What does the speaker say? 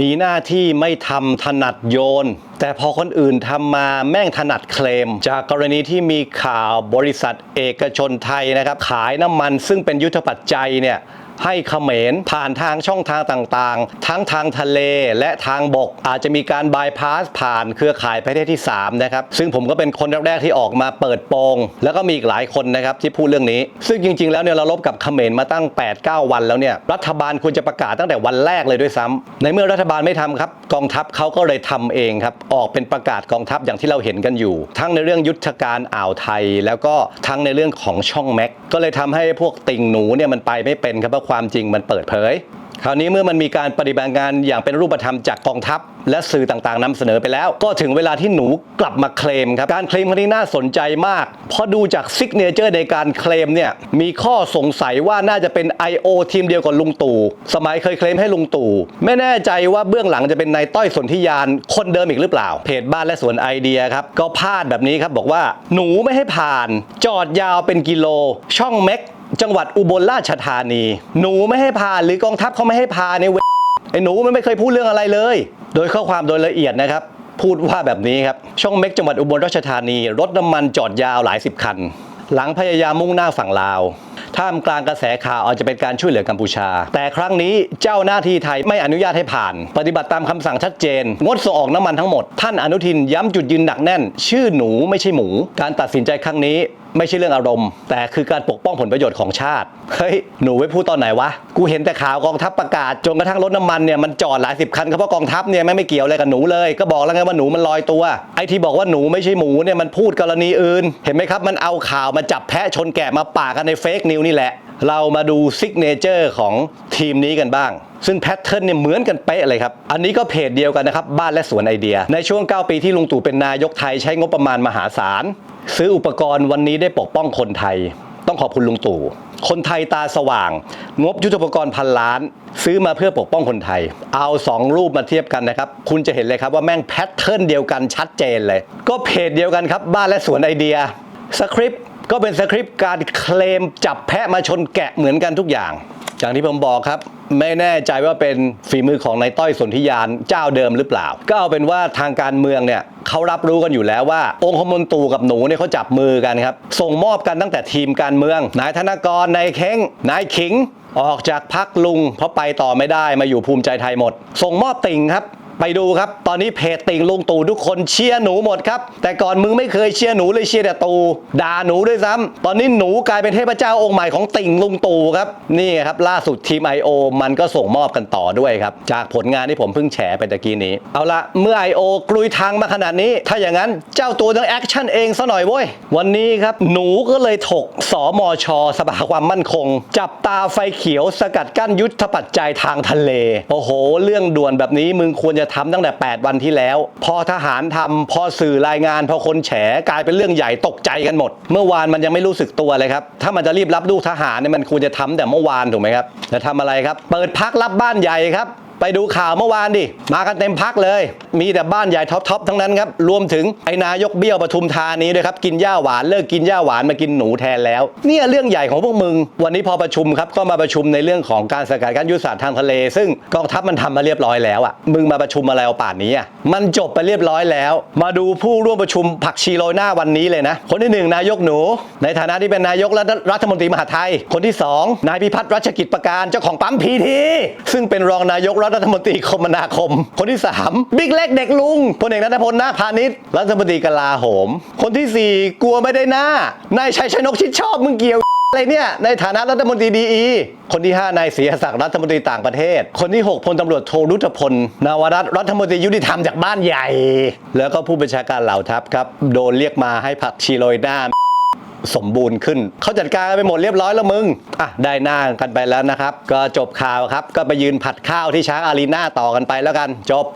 มีหน้าที่ไม่ทำถนัดโยน แต่พอคนอื่นทำมาแม่งถนัดเคลม จากกรณีที่มีข่าวบริษัทเอกชนไทยนะครับ ขายน้ำมันซึ่งเป็นยุทธปัจจัยเนี่ย ให้เขมรผ่านทางช่องทางต่างๆ ทั้งทางทะเลและทางบก อาจจะมีการบายพาสผ่านเครือข่ายประเทศที่ 3 นะครับ ซึ่งผมก็เป็นคนแรกๆที่ออกมาเปิดโปง แล้วก็มีอีกหลายคนนะครับที่พูดเรื่องนี้ ซึ่งจริงๆ แล้วเนี่ยเราลบกับเขมรมาตั้ง 8-9 วันแล้วเนี่ยรัฐบาลควรจะประกาศตั้งแต่วันแรกเลยด้วยซ้ำในเมื่อรัฐบาลไม่ทำครับ กองทัพเขาก็เลยทำเองครับ ออกเป็นประกาศกองทัพอย่างที่เราเห็นกันอยู่ ทั้งในเรื่องยุทธการอ่าวไทย แล้วก็ทั้งในเรื่องของช่องแม็ก ก็เลยทำให้พวกติ่งหนูเนี่ยมันไปไม่เป็นครับเพราะความจริงมันเปิดเผย คราวนี้เมื่อมันมีการปฏิบัติงานอย่างเป็นรูปธรรมจากกองทัพ และสื่อต่างๆนำเสนอไปแล้ว ก็ถึงเวลาที่หนูกลับมาเคลมครับ การเคลมครั้งนี้น่าสนใจมาก เพราะดูจากซิกเนเจอร์ในการเคลมเนี่ยมีข้อสงสัยว่าน่าจะเป็น I.O. ทีมเดียวกับลุงตู่สมัยเคยเคลมให้ลุงตู่ไม่แน่ใจว่าเบื้องหลังจะเป็นนายต้อยสนธิยานคนเดิมอีกหรือเปล่า เพจบ้านและสวนไอเดียครับก็พาดแบบนี้ครับบอกว่าหนูไม่ให้ผ่าน จอดยาวเป็นกิโล ช่องเม็ก จังหวัดอุบลราชธานี หนูไม่ให้ผ่านหรือกองทัพเขาไม่ให้ผ่าในเวไอ้หนูมันไม่เคยพูดเรื่องอะไรเลย โดยข้อความโดยละเอียดนะครับพูดว่าแบบนี้ครับ ช่องเม็กจังหวัดอุบลราชธานี รถน้ำมันจอดยาวหลายสิบคัน หลังพยายามมุ่งหน้าฝั่งลาว ท่ามกลางกระแสข่าวอาจจะเป็นการช่วยเหลือกัมพูชา แต่ครั้งนี้เจ้าหน้าที่ไทยไม่อนุญาตให้ผ่าน ปฏิบัติตามคำสั่งชัดเจน งดส่งออกน้ำมันทั้งหมด ท่านอนุทินย้ำจุดยืนหนักแน่น ชื่อหนูไม่ใช่หมู การตัดสินใจครั้งนี้ ไม่ใช่เรื่องอารมณ์ แต่คือการปกป้องผลประโยชน์ของชาติ เฮ้ย หนูไว้พูดตอนไหนวะ กูเห็นแต่ข่าวกองทัพประกาศ จนกระทั่งรถน้ำมันเนี่ยมันจอดหลายสิบคันก็เพราะกองทัพเนี่ยไม่ไม่เกี่ยวอะไรกับหนูเลย ก็บอกแล้วไงว่าหนูมันลอยตัว ไอ้ที่บอกว่าหนูไม่ใช่หมูเนี่ยมันพูดกรณีอื่น เห็นไหมครับ มันเอาข่าวมาจับแพะชนแกะมาป่ากันในเฟกนิวนี่แหละ เรามาดูซิกเนเจอร์ของทีมนี้กันบ้างซึ่งแพทเทิร์นเนี่ยเหมือนกันเป๊ะเลยครับ อันนี้ก็เพจเดียวกันนะครับ บ้านและสวนไอเดีย ในช่วง 9 ปีที่ลุงตู่เป็นนายกไทยใช้งบประมาณมหาศาล ซื้ออุปกรณ์วันนี้ได้ปกป้องคนไทย ต้องขอบคุณลุงตู่ คนไทยตาสว่าง งบยุทธปกรณ์พันล้าน ซื้อมาเพื่อปกป้องคนไทย เอา 2 รูปมาเทียบกันนะครับ คุณจะเห็นเลยครับว่าแม่งแพทเทิร์นเดียวกันชัดเจนเลย ก็เพจเดียวกันครับบ้านและสวนไอเดียสคริปต์ก็เป็นสคริปต์การเคลมจับแพะมาชนแกะเหมือนกันทุกอย่างอย่างที่ผมบอกครับ ไม่แน่ใจว่าเป็นฝีมือของนายต้อยสนธิยานเจ้าเดิมหรือเปล่า ก็เอาเป็นว่าทางการเมืองเนี่ย เขารับรู้กันอยู่แล้วว่าองค์คมนตรูกับหนูเนี่ยเขาจับมือกันครับ ส่งมอบกันตั้งแต่ทีมการเมือง นายธนกร นายเค้ง นายขิง ออกจากพักลุงเพราะไปต่อไม่ได้มาอยู่ภูมิใจไทยหมด ส่งมอบติ่งครับ ไปดูครับ ตอนนี้เพจติ่งลุงตู่ทุกคนเชียร์หนูหมดครับ แต่ก่อนมึงไม่เคยเชียร์หนูเลยเชียร์แต่ตูด่าหนูด้วยซ้ำตอนนี้หนูกลายเป็นเทพเจ้าองค์ใหม่ของติ่งลุงตู่ครับนี่ครับล่าสุดทีม I.O. มันก็ส่งมอบกันต่อด้วยครับจากผลงานที่ผมเพิ่งแฉไปตะกี้นี้ เอาละเมื่อ I.O. กลุยทางมาขนาดนี้ ถ้าอย่างนั้นเจ้าตัวต้องแอคชั่นเองซะหน่อยเว้ยวันนี้ครับหนูก็เลยถกสมชสภาความมั่นคง จับตาไฟเขียวสกัดกั้นยุทธปัจจัยทางทะเล โอ้โห เรื่องด่วนแบบนี้มึงควรจะทำตั้งแต่ 8 วันที่แล้ว พอทหารทำพอสื่อรายงาน พอคนแฉกลายเป็นเรื่องใหญ่ตกใจกันหมด เมื่อวานมันยังไม่รู้สึกตัวเลยครับถ้ามันจะรีบรับลูกทหารเนี่ยมันควรจะทำแต่เมื่อวานถูกไหมครับจะทำอะไรครับ เปิดพักรับบ้านใหญ่ครับ ไปดูข่าวเมื่อวานดิ มากันเต็มพักเลย มีแต่บ้านใหญ่ท็อปๆทั้งนั้นครับ รวมถึงไอ้นายกเบี้ยวปทุมธานีด้วยครับ กินหญ้าหวานเลิกกินหญ้าหวานมากินหนูแทนแล้ว เนี่ยเรื่องใหญ่ของพวกมึง วันนี้พอประชุมครับ ก็มาประชุมในเรื่องของการสกัดกั้นยุทธศาสตร์ทางทะเล ซึ่งกองทัพมันทำมาเรียบร้อยแล้วอะ มึงมาประชุมอะไรเอาป่านนี้อะ มันจบไปเรียบร้อยแล้ว มาดูผู้ร่วมประชุมผักชีโรยหน้าวันนี้เลยนะ คนที่หนึ่งนายกหนู ในฐานะที่เป็นนายกและรัฐมนตรีมหาไทย คนที่สองนายพิพัฒน์รัชกิจประการเจ้าของปั๊มพีทีซึ่งเป็นรองนายกรัฐรัฐมนตรีคมนาคม คนที่ 3 บิ๊กเล็กเด็กลุงพลเอกนัทพลนาคพาณิชย์รัฐมนตรีกลาโหม คนทีสี่ 4 กลัวไม่ได้หน้านายชัยชนกชิดชอบมึงเกี่ยวอะไรเนี่ย ในฐานะรัฐมนตรีดีอีคนที่ 5 นายศรีศักดิ์รัฐมนตรีต่างประเทศ คนที่ 6พลตำรวจโทรุธพล นวรัตรัฐมนตรียุติธรรมจากบ้านใหญ่ แล้วก็ผู้บัญชาการเหล่าทัพครับ โดนเรียกมาให้ผักชีโรยหน้า สมบูรณ์ขึ้น เขาจัดการไปหมดเรียบร้อยแล้วมึง อะ ได้หน้ากันไปแล้วนะครับ ก็จบข่าวครับ ก็ไปยืนผัดข้าวที่ช้างอารีนาต่อกันไปแล้วกัน จบ